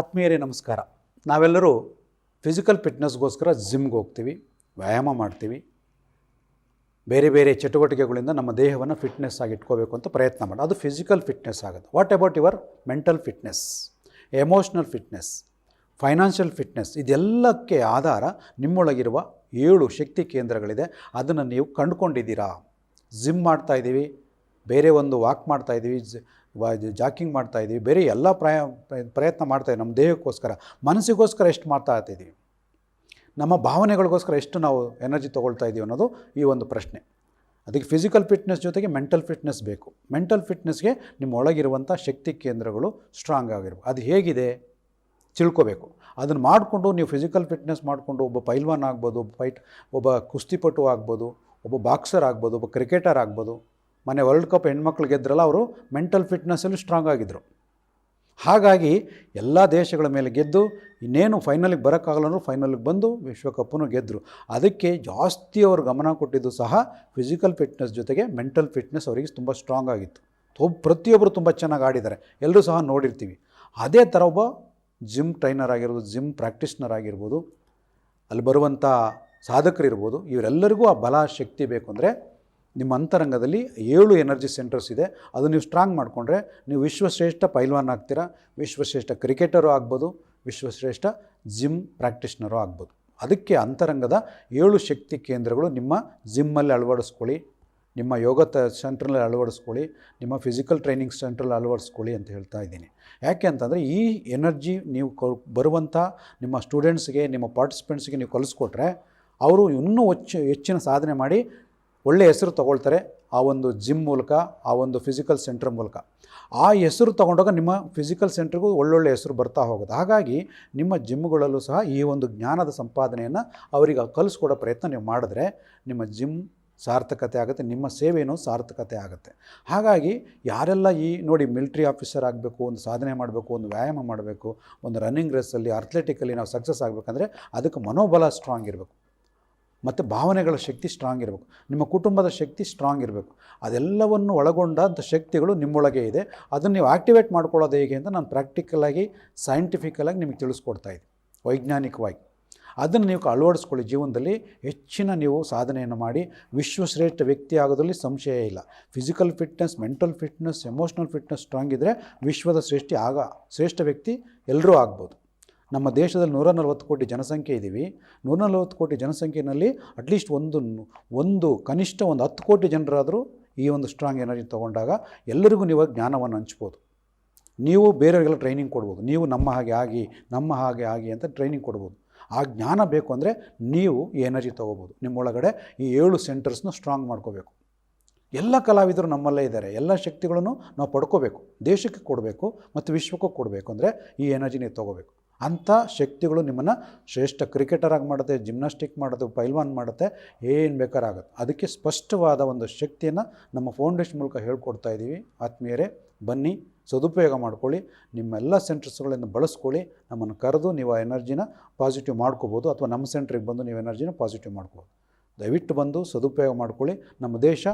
ಆತ್ಮೀಯರೇ ನಮಸ್ಕಾರ. ನಾವೆಲ್ಲರೂ ಫಿಸಿಕಲ್ ಫಿಟ್ನೆಸ್ಗೋಸ್ಕರ ಜಿಮ್ಗೆ ಹೋಗ್ತೀವಿ, ವ್ಯಾಯಾಮ ಮಾಡ್ತೀವಿ. ಬೇರೆ ಬೇರೆ ಚಟುವಟಿಕೆಗಳಿಂದ ನಮ್ಮ ದೇಹವನ್ನು ಫಿಟ್ನೆಸ್ ಆಗಿ ಇಟ್ಕೋಬೇಕು ಅಂತ ಪ್ರಯತ್ನ ಮಾಡಿ ಅದು ಫಿಸಿಕಲ್ ಫಿಟ್ನೆಸ್ ಆಗುತ್ತೆ. What about your mental fitness emotional fitness financial fitness ಇದೆಲ್ಲಕ್ಕೆ ಆಧಾರ ನಿಮ್ಮೊಳಗಿರುವ ಏಳು ಶಕ್ತಿ ಕೇಂದ್ರಗಳಿದೆ. ಅದನ್ನು ನೀವು ಕಂಡುಕೊಂಡಿದ್ದೀರಾ? ಜಿಮ್ ಮಾಡ್ತಾ ಇದ್ದೀವಿ. ಬೇರೆ ಒಂದು ವಾಕ್ ಮಾಡ್ತಾ ಇದ್ದೀವಿ ಜಾಕಿಂಗ್ ಮಾಡ್ತಾ ಇದ್ದೀವಿ, ಬೇರೆ ಎಲ್ಲ ಪ್ರಯ ಪ್ರಯತ್ನ ಮಾಡ್ತಾ ಇದ್ದೀವಿ, ನಮ್ಮ ದೇಹಕ್ಕೋಸ್ಕರ. ಮನಸ್ಸಿಗೋಸ್ಕರ ಎಷ್ಟು ಮಾಡ್ತಾ ಇದ್ದೀವಿ? ನಮ್ಮ ಭಾವನೆಗಳಿಗೋಸ್ಕರ ಎಷ್ಟು ನಾವು ಎನರ್ಜಿ ತೊಗೊಳ್ತಾ ಇದ್ದೀವಿ ಅನ್ನೋದು ಈ ಒಂದು ಪ್ರಶ್ನೆ. ಅದಕ್ಕೆ ಫಿಸಿಕಲ್ ಫಿಟ್ನೆಸ್ ಜೊತೆಗೆ ಮೆಂಟಲ್ ಫಿಟ್ನೆಸ್ ಬೇಕು. ಮೆಂಟಲ್ ಫಿಟ್ನೆಸ್ಗೆ ನಿಮ್ಮ ಒಳಗಿರುವಂಥ ಶಕ್ತಿ ಕೇಂದ್ರಗಳು ಸ್ಟ್ರಾಂಗ್ ಆಗಿರ್ಬೇಕು. ಅದು ಹೇಗಿದೆ? ತಿಳ್ಕೋಬೇಕು. ಅದನ್ನು ಮಾಡಿಕೊಂಡು ನೀವು ಫಿಸಿಕಲ್ ಫಿಟ್ನೆಸ್ ಮಾಡಿಕೊಂಡು ಒಬ್ಬ ಪೈಲ್ವಾನ್ ಆಗ್ಬೋದು ಫೈಟ್ ಒಬ್ಬ ಕುಸ್ತಿಪಟು ಆಗ್ಬೋದು, ಒಬ್ಬ ಬಾಕ್ಸರ್ ಆಗ್ಬೋದು, ಒಬ್ಬ ಕ್ರಿಕೆಟರ್ ಆಗ್ಬೋದು ಮೊನ್ನೆ ವರ್ಲ್ಡ್ ಕಪ್ ಹೆಣ್ಮಕ್ಳು ಗೆದ್ರಲ್ಲ ಅವರು ಮೆಂಟಲ್ ಫಿಟ್ನೆಸ್ಸಲ್ಲಿ ಸ್ಟ್ರಾಂಗ್ ಆಗಿದ್ದರು ಹಾಗಾಗಿ ಎಲ್ಲ ದೇಶಗಳ ಮೇಲೆ ಗೆದ್ದು, ಇನ್ನೇನು ಫೈನಲಿಗೆ ಬರೋಕ್ಕಾಗಲ್ಲ ಫೈನಲಿಗೆ ಬಂದು ವಿಶ್ವಕಪ್ಪನ್ನು ಗೆದ್ದರು ಅದಕ್ಕೆ ಜಾಸ್ತಿ ಅವರು ಗಮನ ಕೊಟ್ಟಿದ್ದು ಸಹ ಫಿಸಿಕಲ್ ಫಿಟ್ನೆಸ್ ಜೊತೆಗೆ ಮೆಂಟಲ್ ಫಿಟ್ನೆಸ್ ಅವರಿಗೆ ತುಂಬ ಸ್ಟ್ರಾಂಗ್ ಆಗಿತ್ತು. ಒಬ್ಬ ಪ್ರತಿಯೊಬ್ಬರು ತುಂಬ ಚೆನ್ನಾಗಿ ಆಡಿದ್ದಾರೆ. ಎಲ್ಲರೂ ಸಹ ನೋಡಿರ್ತೀವಿ. ಅದೇ ಥರ ಒಬ್ಬ ಜಿಮ್ ಟ್ರೈನರ್ ಆಗಿರ್ಬೋದು ಜಿಮ್ ಪ್ರಾಕ್ಟೀಸ್ನರ್ ಆಗಿರ್ಬೋದು, ಅಲ್ಲಿ ಬರುವಂಥ ಸಾಧಕರಿರ್ಬೋದು, ಇವರೆಲ್ಲರಿಗೂ ಆ ಬಲ ಶಕ್ತಿ ಬೇಕು ಅಂದರೆ ನಿಮ್ಮ ಅಂತರಂಗದಲ್ಲಿ ಏಳು ಎನರ್ಜಿ ಸೆಂಟರ್ಸ್ ಇದೆ. ಅದು ನೀವು ಸ್ಟ್ರಾಂಗ್ ಮಾಡಿಕೊಂಡ್ರೆ ನೀವು ವಿಶ್ವಶ್ರೇಷ್ಠ ಪೈಲ್ವಾನ್ ಆಗ್ತೀರಾ. ವಿಶ್ವಶ್ರೇಷ್ಠ ಕ್ರಿಕೆಟರು ಆಗ್ಬೋದು. ವಿಶ್ವಶ್ರೇಷ್ಠ ಜಿಮ್ ಪ್ರಾಕ್ಟೀಷ್ನರು ಆಗ್ಬೋದು. ಅದಕ್ಕೆ ಅಂತರಂಗದ ಏಳು ಶಕ್ತಿ ಕೇಂದ್ರಗಳು ನಿಮ್ಮ ಜಿಮ್ಮಲ್ಲಿ ಅಳವಡಿಸ್ಕೊಳ್ಳಿ. ನಿಮ್ಮ ಯೋಗ ತ ಸೆಂಟ್ರಲ್ಲಿ ಅಳವಡಿಸ್ಕೊಳ್ಳಿ. ನಿಮ್ಮ ಫಿಸಿಕಲ್ ಟ್ರೈನಿಂಗ್ ಸೆಂಟ್ರಲ್ಲಿ ಅಳವಡಿಸ್ಕೊಳ್ಳಿ ಅಂತ ಹೇಳ್ತಾ ಇದ್ದೀನಿ. ಯಾಕೆ ಅಂತಂದರೆ ಈ ಎನರ್ಜಿ ನೀವು ಕ ಬರುವಂಥ ನಿಮ್ಮ ಸ್ಟೂಡೆಂಟ್ಸ್ಗೆ, ನಿಮ್ಮ ಪಾರ್ಟಿಸಿಪೆಂಟ್ಸ್ಗೆ ನೀವು ಕಲಿಸ್ಕೊಟ್ರೆ ಅವರು ಇನ್ನೂ ಹೆಚ್ಚು ಹೆಚ್ಚಿನ ಸಾಧನೆ ಮಾಡಿ ಒಳ್ಳೆಯ ಹೆಸರು ತಗೊಳ್ತಾರೆ ಆ ಒಂದು ಜಿಮ್ ಮೂಲಕ, ಆ ಒಂದು ಫಿಸಿಕಲ್ ಸೆಂಟ್ರ್ ಮೂಲಕ. ಆ ಹೆಸರು ತಗೊಂಡಾಗ ನಿಮ್ಮ ಫಿಸಿಕಲ್ ಸೆಂಟ್ರಿಗೂ ಒಳ್ಳೊಳ್ಳೆ ಹೆಸರು ಬರ್ತಾ ಹೋಗೋದು ಹಾಗಾಗಿ ನಿಮ್ಮ ಜಿಮ್ಗಳಲ್ಲೂ ಸಹ ಈ ಒಂದು ಜ್ಞಾನದ ಸಂಪಾದನೆಯನ್ನು ಅವರಿಗೆ ಕಲಿಸ್ಕೊಡೋ ಪ್ರಯತ್ನ ನೀವು ಮಾಡಿದ್ರೆ ನಿಮ್ಮ ಜಿಮ್ ಸಾರ್ಥಕತೆ ಆಗುತ್ತೆ, ನಿಮ್ಮ ಸೇವೆಯೂ ಸಾರ್ಥಕತೆ ಆಗುತ್ತೆ. ಹಾಗಾಗಿ ಯಾರೆಲ್ಲ ಈ ನೋಡಿ ಮಿಲ್ಟ್ರಿ ಆಫೀಸರ್ ಆಗಬೇಕು, ಒಂದು ಸಾಧನೆ ಮಾಡಬೇಕು, ಒಂದು ವ್ಯಾಯಾಮ ಮಾಡಬೇಕು, ಒಂದು ರನ್ನಿಂಗ್ ರೇಸಲ್ಲಿ ಅಥ್ಲೆಟಿಕಲ್ಲಿ ನಾವು ಸಕ್ಸಸ್ ಆಗಬೇಕಂದ್ರೆ ಅದಕ್ಕೆ ಮನೋಬಲ ಸ್ಟ್ರಾಂಗ್ ಇರಬೇಕು. ಮತ್ತು ಭಾವನೆಗಳ ಶಕ್ತಿ ಸ್ಟ್ರಾಂಗ್ ಇರಬೇಕು. ನಿಮ್ಮ ಕುಟುಂಬದ ಶಕ್ತಿ ಸ್ಟ್ರಾಂಗ್ ಇರಬೇಕು. ಅದೆಲ್ಲವನ್ನು ಒಳಗೊಂಡಂಥ ಶಕ್ತಿಗಳು ನಿಮ್ಮೊಳಗೆ ಇದೆ. ಅದನ್ನು ನೀವು ಆ್ಯಕ್ಟಿವೇಟ್ ಮಾಡ್ಕೊಳ್ಳೋದು ಹೇಗೆ ಅಂತ ನಾನು ಪ್ರಾಕ್ಟಿಕಲಾಗಿ ಸೈಂಟಿಫಿಕಲಾಗಿ ನಿಮಗೆ ತಿಳಿಸ್ಕೊಡ್ತಾ ಇದ್ದೆ ವೈಜ್ಞಾನಿಕವಾಗಿ. ಅದನ್ನು ನೀವು ಅಳವಡಿಸ್ಕೊಳ್ಳಿ. ಜೀವನದಲ್ಲಿ ಹೆಚ್ಚಿನ ನೀವು ಸಾಧನೆಯನ್ನು ಮಾಡಿ. ವಿಶ್ವಶ್ರೇಷ್ಠ ವ್ಯಕ್ತಿ ಆಗೋದ್ರಲ್ಲಿ ಸಂಶಯ ಇಲ್ಲ. Physical fitness mental fitness emotional fitness strong ಇದ್ದರೆ ವಿಶ್ವದ ಸೃಷ್ಟಿ ಆಗ, ಶ್ರೇಷ್ಠ ವ್ಯಕ್ತಿ ಎಲ್ಲರೂ ಆಗ್ಬೋದು. ನಮ್ಮ ದೇಶದಲ್ಲಿ ನೂರ ನಲವತ್ತು ಕೋಟಿ ಜನಸಂಖ್ಯೆ ಇದ್ದೀವಿ. ನೂರ ನಲವತ್ತು ಕೋಟಿ ಜನಸಂಖ್ಯೆಯಲ್ಲಿ ಅಟ್ಲೀಸ್ಟ್ ಒಂದು ಒಂದು ಕನಿಷ್ಠ ಒಂದು ಹತ್ತು ಕೋಟಿ ಜನರಾದರೂ ಈ ಒಂದು ಸ್ಟ್ರಾಂಗ್ ಎನರ್ಜಿ ತೊಗೊಂಡಾಗ ಎಲ್ಲರಿಗೂ ನೀವು ಜ್ಞಾನವನ್ನು ಹಂಚ್ಬೋದು. ನೀವು ಬೇರೆಯವರಿಗೆಲ್ಲ ಟ್ರೈನಿಂಗ್ ಕೊಡ್ಬೋದು. ನೀವು ನಮ್ಮ ಹಾಗೆ ಆಗಿ, ನಮ್ಮ ಹಾಗೆ ಆಗಿ ಅಂತ ಟ್ರೈನಿಂಗ್ ಕೊಡ್ಬೋದು. ಆ ಜ್ಞಾನ ಬೇಕು ಅಂದರೆ ನೀವು ಈ ಎನರ್ಜಿ ತೊಗೋಬೋದು. ನಿಮ್ಮೊಳಗಡೆ ಈ ಏಳು ಸೆಂಟರ್ಸ್ನ ಸ್ಟ್ರಾಂಗ್ ಮಾಡ್ಕೋಬೇಕು. ಎಲ್ಲ ಕಲಾವಿದರು ನಮ್ಮಲ್ಲೇ ಇದ್ದಾರೆ. ಎಲ್ಲ ಶಕ್ತಿಗಳನ್ನು ನಾವು ಪಡ್ಕೋಬೇಕು. ದೇಶಕ್ಕೆ ಕೊಡಬೇಕು ಮತ್ತು ವಿಶ್ವಕ್ಕೂ ಕೊಡಬೇಕು ಅಂದರೆ ಈ ಎನರ್ಜಿ ನೀವು ತೊಗೋಬೇಕು. ಅಂಥ ಶಕ್ತಿಗಳು ನಿಮ್ಮನ್ನು ಶ್ರೇಷ್ಠ ಕ್ರಿಕೆಟರಾಗಿ ಮಾಡುತ್ತೆ ಜಿಮ್ನಾಸ್ಟಿಕ್ ಮಾಡುತ್ತೆ, ಪೈಲ್ವಾನ್ ಮಾಡುತ್ತೆ, ಏನು ಬೇಕಾರಾಗುತ್ತೆ ಅದಕ್ಕೆ ಸ್ಪಷ್ಟವಾದ ಒಂದು ಶಕ್ತಿಯನ್ನು ನಮ್ಮ ಫೌಂಡೇಶನ್ ಮೂಲಕ ಹೇಳ್ಕೊಡ್ತಾ ಇದ್ದೀವಿ. ಆತ್ಮೀಯರೇ, ಬನ್ನಿ, ಸದುಪಯೋಗ ಮಾಡ್ಕೊಳ್ಳಿ, ನಿಮ್ಮೆಲ್ಲ ಸೆಂಟರ್ಸ್ಗಳನ್ನು ಬಳಸ್ಕೊಳ್ಳಿ, ನಮ್ಮನ್ನು ಕರೆದು ನೀವು ಆ ಎನರ್ಜಿನ ಪಾಸಿಟಿವ್ ಮಾಡ್ಕೋಬೋದು, ಅಥವಾ ನಮ್ಮ ಸೆಂಟ್ರಿಗೆ ಬಂದು ನೀವು ಎನರ್ಜಿನ ಪಾಸಿಟಿವ್ ಮಾಡ್ಕೋಬೋದು. ದಯವಿಟ್ಟು ಬಂದು ಸದುಪಯೋಗ ಮಾಡ್ಕೊಳ್ಳಿ. ನಮ್ಮ ದೇಶ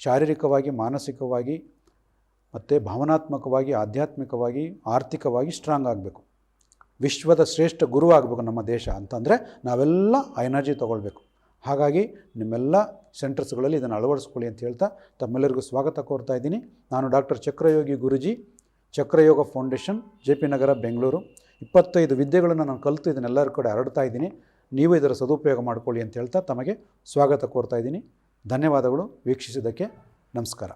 ಶಾರೀರಿಕವಾಗಿ, ಮಾನಸಿಕವಾಗಿ, ಮತ್ತು ಭಾವನಾತ್ಮಕವಾಗಿ, ಆಧ್ಯಾತ್ಮಿಕವಾಗಿ, ಆರ್ಥಿಕವಾಗಿ ಸ್ಟ್ರಾಂಗ್ ಆಗಬೇಕು. ವಿಶ್ವದ ಶ್ರೇಷ್ಠ ಗುರು ಆಗಬೇಕು ನಮ್ಮ ದೇಶ ಅಂತಂದರೆ ನಾವೆಲ್ಲ ಆ ಎನರ್ಜಿ ತೊಗೊಳ್ಬೇಕು. ಹಾಗಾಗಿ ನಿಮ್ಮೆಲ್ಲ ಸೆಂಟರ್ಸ್ಗಳಲ್ಲಿ ಇದನ್ನು ಅಳವಡಿಸ್ಕೊಳ್ಳಿ ಅಂತ ಹೇಳ್ತಾ ತಮ್ಮೆಲ್ಲರಿಗೂ ಸ್ವಾಗತ ಕೋರ್ತಾ ಇದ್ದೀನಿ. ನಾನು doctor Chakrayogi Guruji, Chakrayoga foundation, J P Nagar, Bengaluru. ಇಪ್ಪತ್ತೈದು ವಿದ್ಯೆಗಳನ್ನು ನಾನು ಕಲಿತು ಇದನ್ನೆಲ್ಲರ ಕಡೆ ಹರಡ್ತಾ ಇದ್ದೀನಿ. ನೀವು ಇದರ ಸದುಪಯೋಗ ಮಾಡಿಕೊಳ್ಳಿ ಅಂತ ಹೇಳ್ತಾ ತಮಗೆ ಸ್ವಾಗತ ಕೋರ್ತಾ ಇದ್ದೀನಿ. ಧನ್ಯವಾದಗಳು. ವೀಕ್ಷಿಸಿದ್ದಕ್ಕೆ ನಮಸ್ಕಾರ.